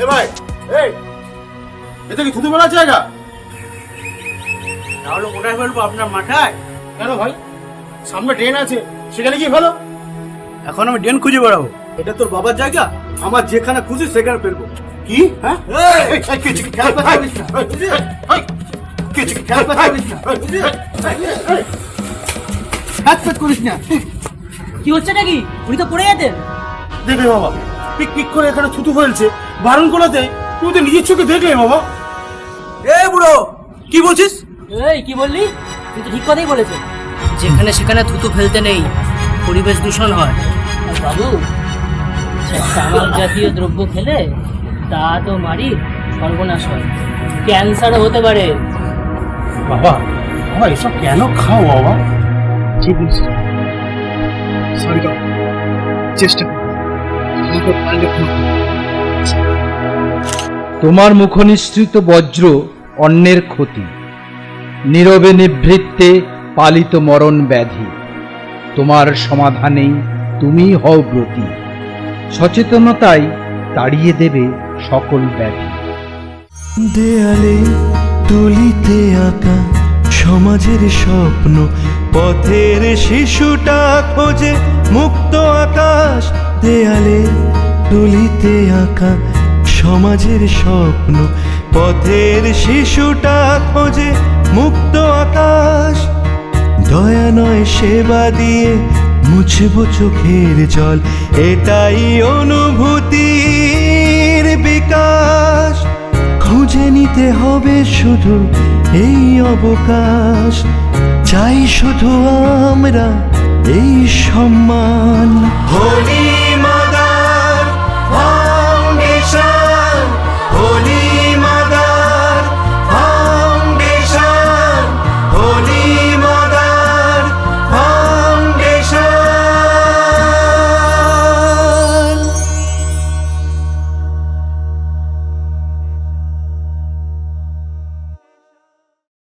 এ ভাই এই এটা কি থুতু বলার জায়গা তাহলে ওটাই ফেলব আপনার মাথায়? কেন ভাই? সামনে ড্রেন আছে সেখানে গিয়ে ভালো এখন আমি ড্রেন খুঁজে বেড়াবো। এটা তোর বাবার জায়গা? আমার যেখানে খুশি সেখানে ফেলব। কি? হ্যাঁ? করিস না। কি হচ্ছে নাকি? উনি তো পড়ে যেতেন দেখবে বাবা পিক পিক করে এখানে থুতু ফেলছে। বারণ করাতে তুই তো নিজের চোখে দেখলে বাবা। এ বুড়ো কি বলছিস? এই কি বললি? তুই তো ঠিক কথাই বলেছে যেখানে সেখানে থুতু ফেলতে নেই পরিবেশ দূষণ হয়। বাবু তামাক জাতীয় দ্রব্য খেলে তা তো মারি সর্বনাশ হয়। ক্যান্সারও হতে পারে। বাবা বাবা এসব কেন খাও বাবা? ঠিক বলছিস সরি চেষ্টা তোমার মুখনিসৃত বজ্র অন্যের ক্ষতি। নীরবে নিভৃত্তে পালিত মরণ ব্যাধি। তোমার সমাধানেই তুমি হও ব্রতী। সচেতনতাই তাড়িয়ে দেবে সকল ব্যাধি। দেয়ালে তুলিতে আঁকা সমাজের স্বপ্ন, পথের শিশুটা খোঁজে মুক্ত আকাশ দেয়ালে তুলিতে আঁকা সমাজের স্বপ্ন, পথের শিশুটা খোঁজে মুক্ত আকাশ। দয়া নয় সেবা দিয়ে মুছব চোখের জল, এটাই অনুভূতির বিকাশ। খুঁজে নিতে হবে শুধু এই অবকাশ। চাই শুধু আমরা এই সম্মান। হো